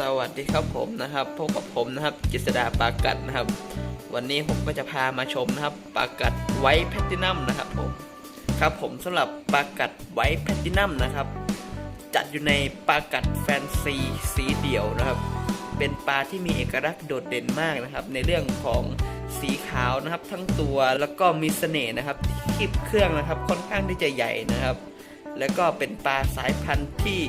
สวัสดีครับผมนะครับพบกับผมนะครับกิษดาปากัดนะครับ วันนี้ผมก็จะพามาชมนะครับปากัดไวท์แพลตินัมนะครับผมครับผมสำหรับปากัดไวท์แพลตินัมนะครับ จัดอยู่ในปากัดแฟนซีสีเดี่ยวนะครับ เป็นปลาที่มีเอกลักษณ์โดดเด่นมากนะครับ ในเรื่องของสีขาวนะครับ ทั้งตัวแล้วก็มีเสน่ห์นะครับคีบเครื่องนะครับ ค่อนข้างที่จะใหญ่นะครับ แล้วก็เป็นปลาสายพันธุ์ที่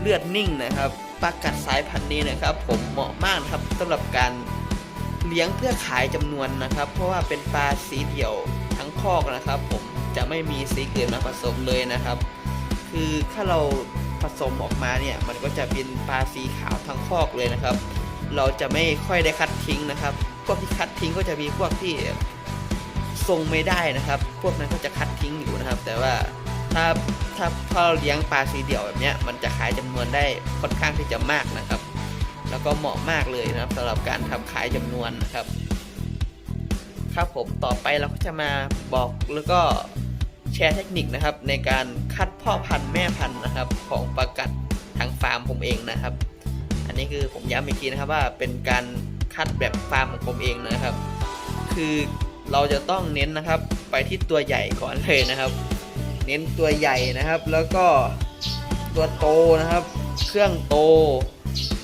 เลือดนิ่งนะครับ ปลากัดสายพันธุ์นี้นะครับ ผมเหมาะมากครับสำหรับการเลี้ยงเพื่อขายจำนวนนะครับ เพราะว่าเป็นปลาสีเดี่ยวทั้งคอกนะครับ ผมจะไม่มีสีอื่นมาผสมเลยนะครับ คือถ้าเราผสมออกมาเนี่ยมันก็จะเป็นปลาสีขาวทั้งคอกเลยนะครับ เราจะไม่ค่อยได้คัดทิ้งนะครับ พวกที่คัดทิ้งก็จะมีพวกที่ทรงไม่ได้นะครับ พวกนั้นก็จะคัดทิ้งอยู่นะครับ แต่ว่า ถ้าถ้าพอเราเลี้ยงปลาสีเดี่ยวแบบเนี้ยมันจะขายจำนวนได้ค่อนข้างที่จะมากนะครับ แล้วก็เหมาะมากเลยนะครับสำหรับการทำขายจำนวนนะครับ ครับผมต่อไปเราก็จะมาบอกแล้วก็แชร์เทคนิคนะครับ ในการคัดพ่อพันธุ์แม่พันธุ์นะครับ ของปลากัดทางฟาร์มผมเองนะครับ อันนี้คือผมย้ำอีกทีนะครับว่าเป็นการคัดแบบฟาร์มของผมเองนะครับ คือเราจะต้องเน้นนะครับ ไปที่ตัวใหญ่ก่อนเลยนะครับ เน้นตัวใหญ่นะครับ แล้วก็ตัวโตนะครับ เครื่องโต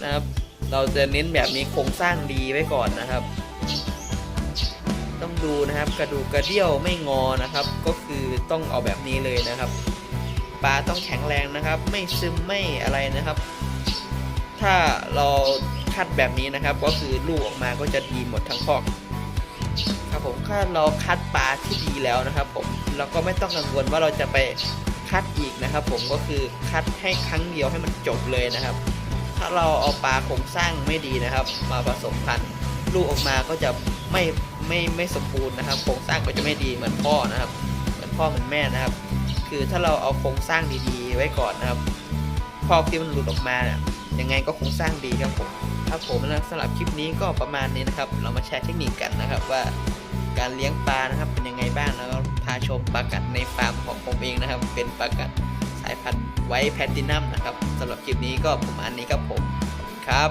นะครับ เราจะเน้นแบบมีโครงสร้างดีไว้ก่อนนะครับ ต้องดูนะครับกระดูกกระเดี่ยวไม่งอนะครับ ก็คือต้องเอาแบบนี้เลยนะครับปลาต้องแข็งแรงนะครับ ไม่ซึมไม่อะไรนะครับ ถ้าเราคัดแบบนี้นะครับ ก็คือลูกออกมาก็จะดีหมดทั้งคอก ครับผมถ้าเราคัดปลาที่ดีแล้วนะครับผมเราก็ไม่ต้องกังวลว่าเราจะไปคัดอีกนะครับ ผมก็คือคัดให้ครั้งเดียวให้มันจบเลยนะครับ ถ้าเราเอาปลาโครงสร้างไม่ดีนะครับ มาผสมพันธุ์ลูกออกมาก็จะไม่ไม่ไม่สมบูรณ์นะครับ โครงสร้างก็จะไม่ดีเหมือนพ่อนะครับ เหมือนพ่อเหมือนแม่นะครับ คือถ้าเราเอาโครงสร้างดีๆ ไว้ก่อนนะครับพอกที่มันหลุดออกมาเนี่ย ยังไงก็คงสร้างดีครับผมครับผมนะสำหรับคลิปนี้ก็ประมาณนี้นะครับ เรามาแชร์เทคนิคกันนะครับว่าการเลี้ยงปลานะครับเป็นยังไงบ้างแล้วพาชมปลากัดในฟาร์มของผมเองนะครับ เป็นปลากัดสายพันธุ์ไวท์แพลตินัมนะครับสำหรับคลิปนี้ก็ประมาณนี้ครับผมครับ